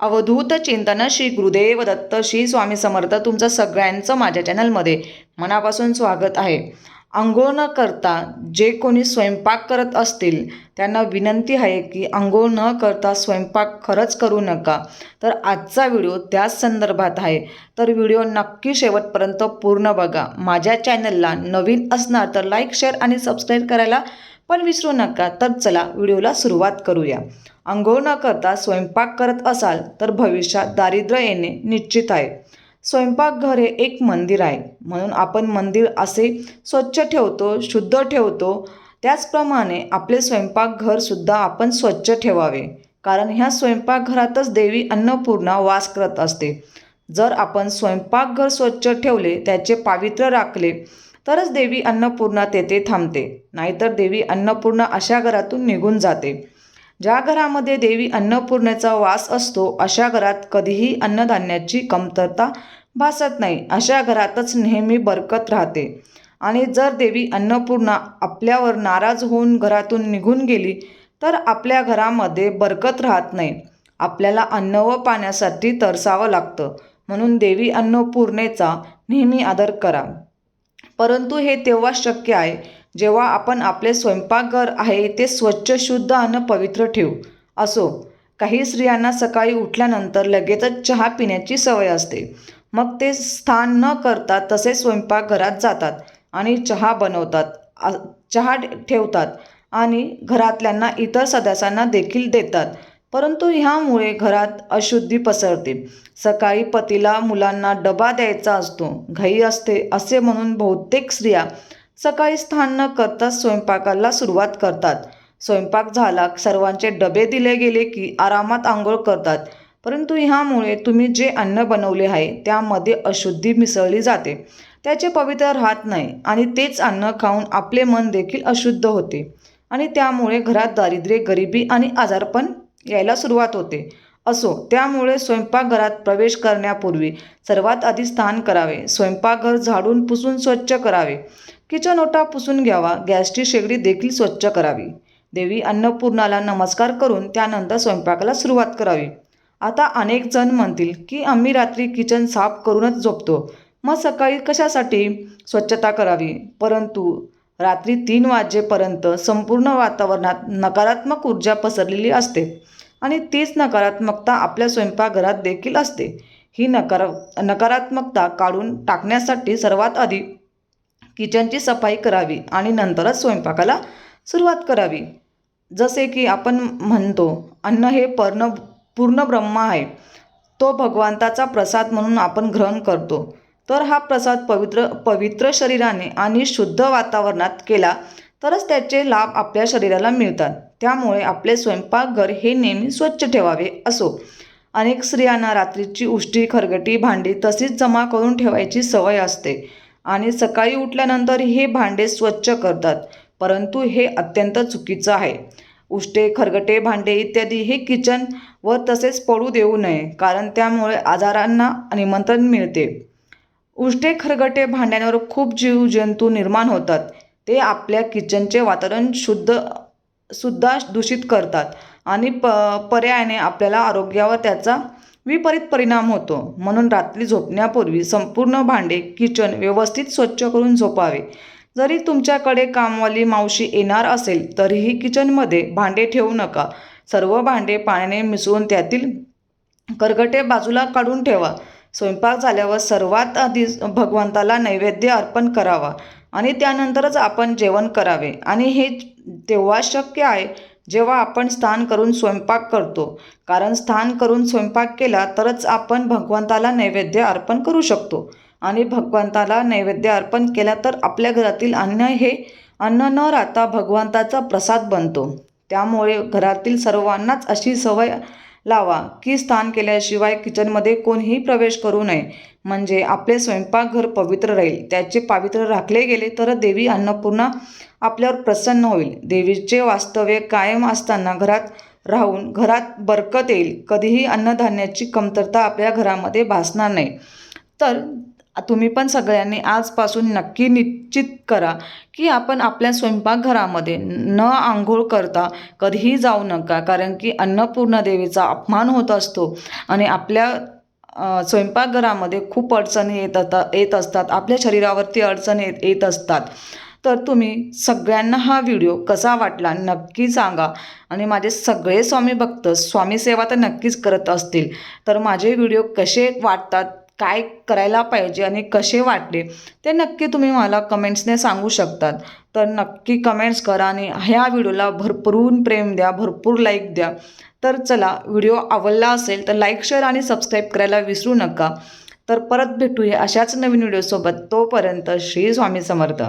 अवधूत चिंतन श्री गुरुदेव दत्त श्री स्वामी समर्थ तुमचं सगळ्यांचं माझ्या चॅनलमध्ये मनापासून स्वागत आहे. आंघोळ न करता जे कोणी स्वयंपाक करत असतील त्यांना विनंती आहे की आंघोळ न करता स्वयंपाक खरंच करू नका. तर आजचा व्हिडिओ त्याच संदर्भात आहे. तर व्हिडिओ नक्की शेवटपर्यंत पूर्ण बघा. माझ्या चॅनलला नवीन असणार तर लाईक शेअर आणि सबस्क्राईब करायला पण विसरू नका. तर चला व्हिडिओला सुरुवात करूया. आंघोळ न करता स्वयंपाक करत असाल तर भविष्यात दारिद्र्य येणे निश्चित आहे. स्वयंपाकघर हे एक मंदिर आहे. म्हणून आपण मंदिर असे स्वच्छ ठेवतो शुद्ध ठेवतो. त्याचप्रमाणे आपले स्वयंपाकघरसुद्धा आपण स्वच्छ ठेवावे. कारण ह्या स्वयंपाकघरातच देवी अन्नपूर्णा वास करत असते. जर आपण स्वयंपाकघर स्वच्छ ठेवले त्याचे पावित्र्य राखले तरच देवी अन्नपूर्णा तेथे थांबते. नाहीतर देवी अन्नपूर्णा अशा घरातून निघून जाते. ज्या घरामध्ये देवी अन्नपूर्णेचा वास असतो अशा घरात कधीही अन्नधान्याची कमतरता भासत नाही. अशा घरातच नेहमी बरकत राहते. आणि जर देवी अन्नपूर्णा आपल्यावर नाराज होऊन घरातून निघून गेली तर आपल्या घरामध्ये बरकत राहत नाही. आपल्याला अन्न व पाण्यासाठी तरसावं लागतं. म्हणून देवी अन्नपूर्णेचा नेहमी आदर करा. परंतु हे तेव्हा शक्य आहे जेव्हा आपण आपले स्वयंपाकघर आहे ते स्वच्छ शुद्ध आणि पवित्र ठेवू. असो काही स्त्रियांना सकाळी उठल्यानंतर लगेचच चहा पिण्याची सवय असते. मग ते स्थान न करता तसे स्वयंपाकघरात जातात आणि चहा बनवतात चहा ठेवतात आणि घरातल्यांना इतर सदस्यांना देखील देतात. परंतु ह्यामुळे घरात अशुद्धी पसरते. सकाळी पतीला मुलांना डबा द्यायचा असतो घाई असते असे म्हणून बहुतेक स्त्रिया सकाळी स्थान न करताच स्वयंपाकाला सुरुवात करतात. स्वयंपाक झाला सर्वांचे डबे दिले गेले की आरामात आंघोळ करतात. परंतु ह्यामुळे तुम्ही जे अन्न बनवले आहे त्यामध्ये अशुद्धी मिसळली जाते. त्याचे पवित्र राहत नाही आणि तेच अन्न खाऊन आपले मन देखील अशुद्ध होते. आणि त्यामुळे घरात दारिद्र्य गरिबी आणि आजारपण यायला सुरुवात होते. असो त्यामुळे स्वयंपाकघरात प्रवेश करण्यापूर्वी सर्वात आधी स्नान करावे. स्वयंपाकघर झाडून पुसून स्वच्छ करावे. किचन ओटा पुसून घ्यावा. गॅसची शेगडी देखील स्वच्छ करावी. देवी अन्नपूर्णाला नमस्कार करून त्यानंतर स्वयंपाकाला सुरुवात करावी. आता अनेक जण म्हणतील की आम्ही रात्री किचन साफ करूनच झोपतो. मग सकाळी कशासाठी स्वच्छता करावी? परंतु रात्री तीन वाजेपर्यंत संपूर्ण वातावरणात नकारात्मक ऊर्जा पसरलेली असते. आणि तीच नकारात्मकता आपल्या स्वयंपाकघरात देखील असते. ही नकार नकारात्मकता काढून टाकण्यासाठी सर्वात आधी किचनची सफाई करावी आणि नंतरच स्वयंपाकाला सुरुवात करावी. जसे की आपण म्हणतो अन्न हे पर्ण पूर्ण ब्रह्म आहे. तो भगवंताचा प्रसाद म्हणून आपण ग्रहण करतो. तर हा प्रसाद पवित्र पवित्र शरीराने आणि शुद्ध वातावरणात केला तरच त्याचे लाभ आपल्या शरीराला मिळतात. त्यामुळे आपले स्वयंपाकघर हे नेहमी स्वच्छ ठेवावे असो. अनेक स्त्रियांना रात्रीची उष्टी खरगटी भांडी तशीच जमा करून ठेवायची सवय असते आणि सकाळी उठल्यानंतर हे भांडे स्वच्छ करतात परंतु हे अत्यंत चुकीचं आहे. उष्टे खरगटे भांडे इत्यादी हे किचन व तसेच पडू देऊ नये कारण त्यामुळे आजारांना निमंत्रण मिळते. उष्टे खरगटे भांड्यांवर खूप जीवजंतू निर्माण होतात. ते आपल्या किचनचे वातावरण शुद्ध सुद्धा दूषित करतात. आणि प पर्यायाने आपल्याला आरोग्यावर त्याचा विपरीत परिणाम होतो. म्हणून रात्री झोपण्यापूर्वी संपूर्ण भांडे किचन व्यवस्थित स्वच्छ करून झोपावे. जरी तुमच्याकडे कामवाली मावशी येणार असेल तरीही किचनमध्ये भांडे ठेवू नका. सर्व भांडे पाण्याने मिसळून त्यातील करगटे बाजूला काढून ठेवा. स्वयंपाक झाल्यावर सर्वात आधी भगवंताला नैवेद्य अर्पण करावा. आणि त्यानंतरच आपण जेवण करावे. आणि हे तेव्हा शक्य आहे जेव्हा आपण स्थान करून स्वयंपाक करतो. कारण स्थान करून स्वयंपाक केला तरच आपण भगवंताला नैवेद्य अर्पण करू शकतो. आणि भगवंताला नैवेद्य अर्पण केला तर आपल्या घरातील अन्न हे अन्न न राहता भगवंताचा प्रसाद बनतो. त्यामुळे घरातील सर्वांनाच अशी सवय लावा. की स्थान केल्याशिवाय किचनमध्ये कोणीही प्रवेश करू नये. म्हणजे आपले स्वयंपाकघर पवित्र राहील. त्याचे पावित्र्य राखले गेले तर देवी अन्नपूर्णा आपल्यावर प्रसन्न होईल. देवीचे वास्तव्य कायम असताना घरात राहून घरात बरकत येईल. कधीही अन्नधान्याची कमतरता आपल्या घरामध्ये भासणार नाही. तर तुम्ही पण सगळ्यांनी आजपासून नक्की निश्चित करा की आपण आपल्या स्वयंपाकघरामध्ये न आंघोळ करता कधीही जाऊ नका. कारण की अन्नपूर्णा देवीचा अपमान होत असतो आणि आपल्या स्वयंपाकघरामध्ये खूप अडचणी येत येत असतात. आपल्या शरीरावरती अडचणी येत येत असतात. तर तुम्ही सगळ्यांना हा व्हिडिओ कसा वाटला नक्की सांगा. आणि माझे सगळे स्वामी भक्त स्वामी सेवा तर नक्कीच करत असतील. तर माझे व्हिडिओ कसे वाटतात काय करायला पाहिजे आणि कसे वाटले ते नक्की तुम्ही मला कमेंट्सने सांगू शकतात. तर नक्की कमेंट्स करा आणि ह्या व्हिडिओला भरपूरून प्रेम द्या भरपूर लाईक द्या. तर चला व्हिडिओ आवडला असेल तर लाईक शेअर आणि सबस्क्राईब करायला विसरू नका. तर परत भेटूया अशाच नवीन व्हिडिओसोबत. तोपर्यंत श्री स्वामी समर्थ.